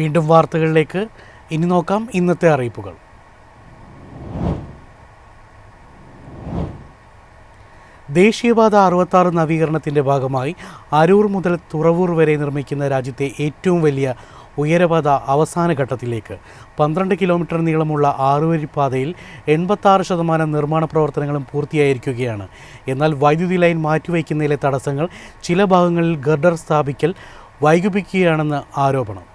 വീണ്ടും വാർത്തകളിലേക്ക് ഇനി നോക്കാം ഇന്നത്തെ അറിയിപ്പുകൾ. ദേശീയപാത അറുപത്താറ് നവീകരണത്തിന്റെ ഭാഗമായി അരൂർ മുതൽ തുറവൂർ വരെ നിർമ്മിക്കുന്ന രാജ്യത്തെ ഏറ്റവും വലിയ ഉയരപാത അവസാന ഘട്ടത്തിലേക്ക് പന്ത്രണ്ട് കിലോമീറ്റർ നീളമുള്ള ആറുവരി പാതയിൽ എൺപത്താറ് ശതമാനം നിർമ്മാണ പ്രവർത്തനങ്ങളും പൂർത്തിയായിരിക്കുകയാണ്. എന്നാൽ വൈദ്യുതി ലൈൻ മാറ്റിവയ്ക്കുന്നതിലെ തടസ്സങ്ങൾ ചില ഭാഗങ്ങളിൽ ഗർഡർ സ്ഥാപിക്കൽ വൈകിപ്പിക്കുകയാണെന്ന് ആരോപണം.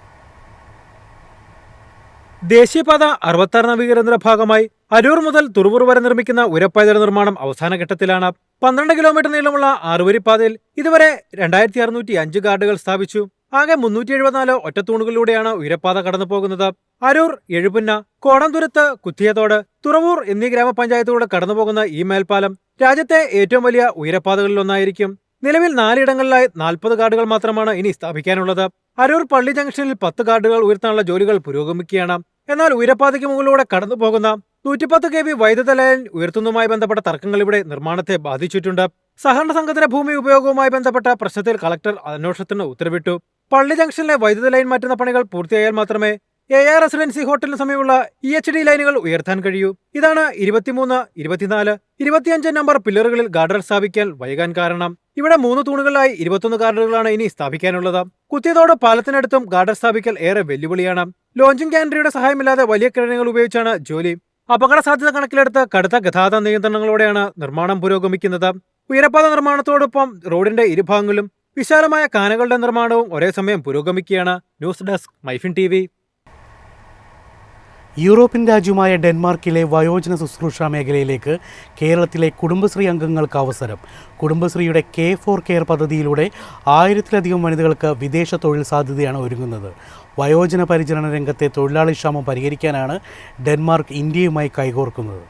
ദേശീയപാത അറുപത്താറ് നവീകരണത്തിന്റെ ഭാഗമായി അരൂർ മുതൽ തുറവൂർ വരെ നിർമ്മിക്കുന്ന ഉരപ്പാതയുടെ നിർമ്മാണം അവസാന ഘട്ടത്തിലാണ്. പന്ത്രണ്ട് കിലോമീറ്റർ നീളമുള്ള ആറുവരിപ്പാതയിൽ ഇതുവരെ രണ്ടായിരത്തി അറുന്നൂറ്റി അഞ്ച് ഗാർഡുകൾ സ്ഥാപിച്ചു. ആകെ മുന്നൂറ്റി എഴുപത്തിനാല് ഒറ്റത്തൂണുകളിലൂടെയാണ് ഉയരപ്പാത കടന്നു പോകുന്നത് അരൂർ എഴുപുന്ന കോടംതുരുത്ത് കുത്തിയതോട് തുറവൂർ എന്നീ ഗ്രാമപഞ്ചായത്തുകളിലൂടെ കടന്നുപോകുന്ന ഈ മേൽപ്പാലം രാജ്യത്തെ ഏറ്റവും വലിയ ഉയരപ്പാതകളിലൊന്നായിരിക്കും. നിലവിൽ നാലിടങ്ങളിലായി നാൽപ്പത് ഗാർഡുകൾ മാത്രമാണ് ഇനി സ്ഥാപിക്കാനുള്ളത്. അരൂർ പള്ളി ജംഗ്ഷനിൽ പത്ത് ഗാർഡുകൾ ഉയർത്താനുള്ള ജോലികൾ പുരോഗമിക്കുകയാണ്. എന്നാൽ ഉയരപ്പാതയ്ക്ക് മുകളിലൂടെ കടന്നു പോകുന്ന നൂറ്റിപ്പത്ത് കെ വി വൈദ്യുത ലൈൻ ഉയർത്തുന്നതുമായി ബന്ധപ്പെട്ട തർക്കങ്ങൾ ഇവിടെ നിർമ്മാണത്തെ ബാധിച്ചിട്ടുണ്ട്. സഹകരണ സംഘത്തിന്റെ ഭൂമി ഉപയോഗവുമായി ബന്ധപ്പെട്ട പ്രശ്നത്തിൽ കളക്ടർ അന്വേഷണത്തിന് ഉത്തരവിട്ടു. പള്ളി ജംഗ്ഷനിലെ വൈദ്യുത ലൈൻ മാറ്റുന്ന പണികൾ പൂർത്തിയായാൽ മാത്രമേ എ ആർ റെസിഡൻസി ഹോട്ടലിന് സമീപമുള്ള ഇ എച്ച് ഡി ലൈനുകൾ ഉയർത്താൻ കഴിയൂ. ഇതാണ് ഇരുപത്തിമൂന്ന് ഇരുപത്തിനാല് ഇരുപത്തിയഞ്ച് നമ്പർ പില്ലറുകളിൽ ഗാർഡർ സ്ഥാപിക്കാൻ വൈകാൻ കാരണം. ഇവിടെ മൂന്ന് തൂണുകളിലായി ഇരുപത്തൊന്ന് ഗാർഡറുകളാണ് ഇനി സ്ഥാപിക്കാനുള്ളത്. കുത്തിയതോട് പാലത്തിനടുത്തും ഗാർഡർ സ്ഥാപിക്കൽ ഏറെ വെല്ലുവിളിയാണ്. ലോഞ്ചിങ് ഗാൻഡറിയുടെ സഹായമില്ലാതെ വലിയ കിഴങ്ങുകൾ ഉപയോഗിച്ചാണ് ജോലി. അപകട സാധ്യത കണക്കിലെടുത്ത് കടുത്ത ഗതാഗത നിയന്ത്രണങ്ങളോടെയാണ് നിർമ്മാണം പുരോഗമിക്കുന്നത്. ഉയരപ്പാത നിർമ്മാണത്തോടൊപ്പം റോഡിന്റെ ഇരുഭാഗങ്ങളിലും വിശാലമായ കാനകളുടെ നിർമ്മാണവും ഒരേ സമയം പുരോഗമിക്കുകയാണ്. News desk Myfin T European രാജ്യമായ ഡെൻമാർക്കിലെ വയോജന ശുശ്രൂഷ മേഖലയിലേക്ക് കേരളത്തിലെ കുടുംബശ്രീ അംഗങ്ങൾക്ക് അവസരം. കുടുംബശ്രീയുടെ കെ ഫോർ കെയർ പദ്ധതിയിലൂടെ ആയിരത്തിലധികം വനിതകൾക്ക് വിദേശ തൊഴിൽ സാധ്യതയാണ് ഒരുങ്ങുന്നത്. വയോജന പരിചരണ രംഗത്തെ തൊഴിലാളി ക്ഷാമം പരിഹരിക്കാനാണ് ഡെൻമാർക്ക് ഇന്ത്യയുമായി കൈകോർക്കുന്നത്.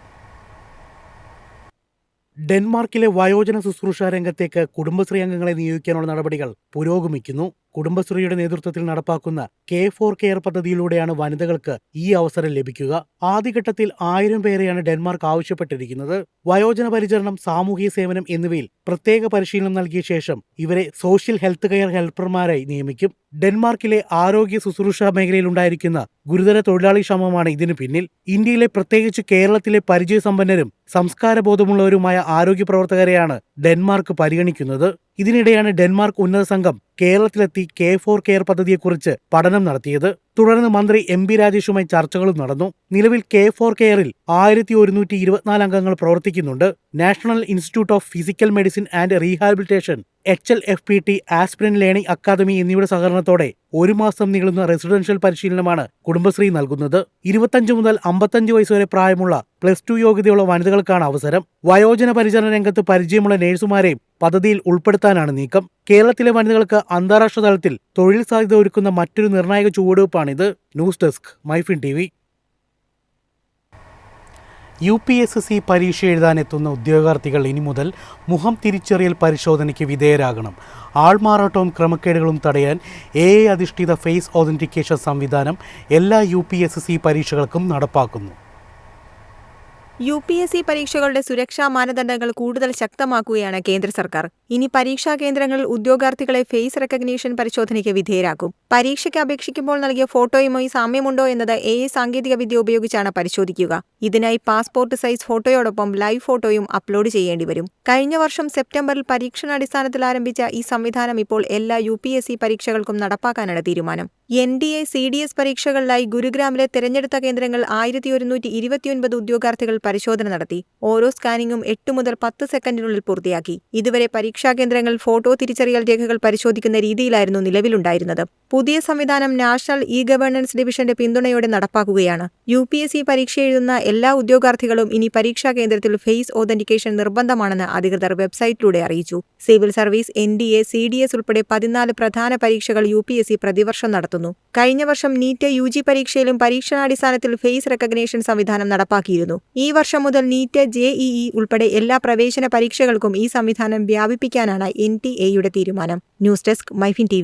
ഡെൻമാർക്കിലെ വയോജന ശുശ്രൂഷ രംഗത്തേക്ക് കുടുംബശ്രീ അംഗങ്ങളെ നിയോഗിക്കാനുള്ള നടപടികൾ പുരോഗമിക്കുന്നു. കുടുംബശ്രീയുടെ നേതൃത്വത്തിൽ നടപ്പാക്കുന്ന കെ ഫോർ കെയർ പദ്ധതിയിലൂടെയാണ് വനിതകൾക്ക് ഈ അവസരം ലഭിക്കുക. ആദ്യഘട്ടത്തിൽ ആയിരം പേരെയാണ് ഡെൻമാർക്ക് ആവശ്യപ്പെട്ടിരിക്കുന്നത്. വയോജന പരിചരണം സാമൂഹിക സേവനം എന്നിവയിൽ പ്രത്യേക പരിശീലനം നൽകിയ ശേഷം ഇവരെ സോഷ്യൽ ഹെൽത്ത് കെയർ ഹെൽപ്പർമാരായി നിയമിക്കും. ഡെൻമാർക്കിലെ ആരോഗ്യ ശുശ്രൂഷ മേഖലയിലുണ്ടായിരിക്കുന്ന ഗുരുതര തൊഴിലാളി ക്ഷാമമാണ് ഇതിനു പിന്നിൽ. ഇന്ത്യയിലെ പ്രത്യേകിച്ച് കേരളത്തിലെ പരിചയസമ്പന്നരും സംസ്കാരബോധമുള്ളവരുമായ ആരോഗ്യ പ്രവർത്തകരെയാണ് ഡെൻമാർക്ക് പരിഗണിക്കുന്നത്. ഇതിനിടെയാണ് ഡെൻമാർക്ക് ഉന്നത സംഘം കേരളത്തിലെത്തി കെ ഫോർ കെയർ പദ്ധതിയെക്കുറിച്ച് പഠനം നടത്തിയത്. തുടർന്ന് മന്ത്രി എം പി രാജേഷുമായി ചർച്ചകളും നടന്നു. നിലവിൽ കെ ഫോർ കെയറിൽ ആയിരത്തി ഒരുന്നൂറ്റി ഇരുപത്തിനാല് അംഗങ്ങൾ പ്രവർത്തിക്കുന്നുണ്ട്. National institute of physical medicine and rehabilitation H L F P T aspiran learning academy എന്നിവയുടെ സഹകരണത്തോടെ ഒരു മാസം നീളുന്ന റെസിഡൻഷ്യൽ പരിശീലനമാണ് കുടുംബശ്രീ നൽകുന്നത്. ഇരുപത്തഞ്ച് മുതൽ അമ്പത്തഞ്ച് വയസ്സ് വരെ പ്രായമുള്ള പ്ലസ് ടു യോഗ്യതയുള്ള വനിതകൾക്കാണ് അവസരം. വയോജന പരിചരണ രംഗത്ത് പരിചയമുള്ള നഴ്സുമാരെയും പദ്ധതിയിൽ ഉൾപ്പെടുത്താനാണ് നീക്കം. കേരളത്തിലെ വനിതകൾക്ക് അന്താരാഷ്ട്ര തലത്തിൽ തൊഴിൽ സാധ്യത ഒരുക്കുന്ന മറ്റൊരു നിർണായക ചുവടുവെപ്പാണിത്. News desk Myfin T V. U P S C പരീക്ഷ എഴുതാനെത്തുന്ന ഉദ്യോഗാർത്ഥികൾ ഇനി മുതൽ മുഖം തിരിച്ചറിയൽ പരിശോധനയ്ക്ക് വിധേയരാകണം. ആൾമാറാട്ടവും ക്രമക്കേടുകളും തടയാൻ എ ഐ അധിഷ്ഠിത ഫേസ് ഓതന്റിക്കേഷൻ സംവിധാനം എല്ലാ യു പി എസ് സി പരീക്ഷകൾക്കും നടപ്പാക്കുന്നു. യു പി എസ് സി പരീക്ഷകളുടെ സുരക്ഷാ മാനദണ്ഡങ്ങൾ കൂടുതൽ ശക്തമാക്കുകയാണ് കേന്ദ്ര സർക്കാർ. ഇനി പരീക്ഷാ കേന്ദ്രങ്ങളിൽ ഉദ്യോഗാർത്ഥികളെ ഫേസ് റെക്കഗ്നീഷൻ പരിശോധനയ്ക്ക് വിധേയരാക്കും. പരീക്ഷയ്ക്ക് അപേക്ഷിക്കുമ്പോൾ നൽകിയ ഫോട്ടോയുമായി സാമ്യമുണ്ടോ എന്നത് എ ഐ സാങ്കേതികവിദ്യ ഉപയോഗിച്ചാണ് പരിശോധിക്കുക. ഇതിനായി പാസ്പോർട്ട് സൈസ് ഫോട്ടോയോടൊപ്പം ലൈവ് ഫോട്ടോയും അപ്ലോഡ് ചെയ്യേണ്ടി വരും. കഴിഞ്ഞ വർഷം സെപ്റ്റംബറിൽ പരീക്ഷണാടിസ്ഥാനത്തിൽ ആരംഭിച്ച ഈ സംവിധാനം ഇപ്പോൾ എല്ലാ യു പി എസ് സി പരീക്ഷകൾക്കും നടപ്പാക്കാനാണ് തീരുമാനം. N D A C D S പരീക്ഷകളിലായി ഗുരുഗ്രാമിലെ തെരഞ്ഞെടുത്ത കേന്ദ്രങ്ങൾ ആയിരത്തി ഒരുന്നൂറ്റി ഇരുപത്തിയൊൻപത് ഉദ്യോഗാർത്ഥികൾ പരിശോധന നടത്തി. ഓരോ സ്കാനിങ്ങും എട്ട് മുതൽ പത്ത് സെക്കൻഡിനുള്ളിൽ പൂർത്തിയാക്കി. ഇതുവരെ പരീക്ഷാ കേന്ദ്രങ്ങൾ ഫോട്ടോ തിരിച്ചറിയൽ രേഖകൾ പരിശോധിക്കുന്ന രീതിയിലായിരുന്നു നിലവിലുണ്ടായിരുന്നത്. പുതിയ സംവിധാനം നാഷണൽ ഇ ഗവേണൻസ് ഡിവിഷന്റെ പിന്തുണയോടെ നടപ്പാക്കുകയാണ്. യു പി എസ് സി പരീക്ഷ എഴുതുന്ന എല്ലാ ഉദ്യോഗാർത്ഥികളും ഇനി പരീക്ഷാ കേന്ദ്രത്തിൽ ഫേസ് ഓതന്റിക്കേഷൻ നിർബന്ധമാണെന്ന് അധികൃതർ വെബ്സൈറ്റിലൂടെ അറിയിച്ചു. Civil service N D A C D S ഉൾപ്പെടെ പതിനാല് പ്രധാന പരീക്ഷകൾ യു പി എസ് സി പ്രതിവർഷം നടത്തുന്നു. കഴിഞ്ഞ വർഷം നീറ്റ് യു ജി പരീക്ഷയിലും പരീക്ഷണാടിസ്ഥാനത്തിൽ ഫേസ് റെക്കഗ്നേഷൻ സംവിധാനം നടപ്പാക്കിയിരുന്നു. ഈ വർഷം മുതൽ നീറ്റ് ജെഇഇ ഉൾപ്പെടെ എല്ലാ പ്രവേശന പരീക്ഷകൾക്കും ഈ സംവിധാനം വ്യാപിപ്പിക്കാനാണ് എൻ ടി എയുടെ തീരുമാനം. News desk Myfin T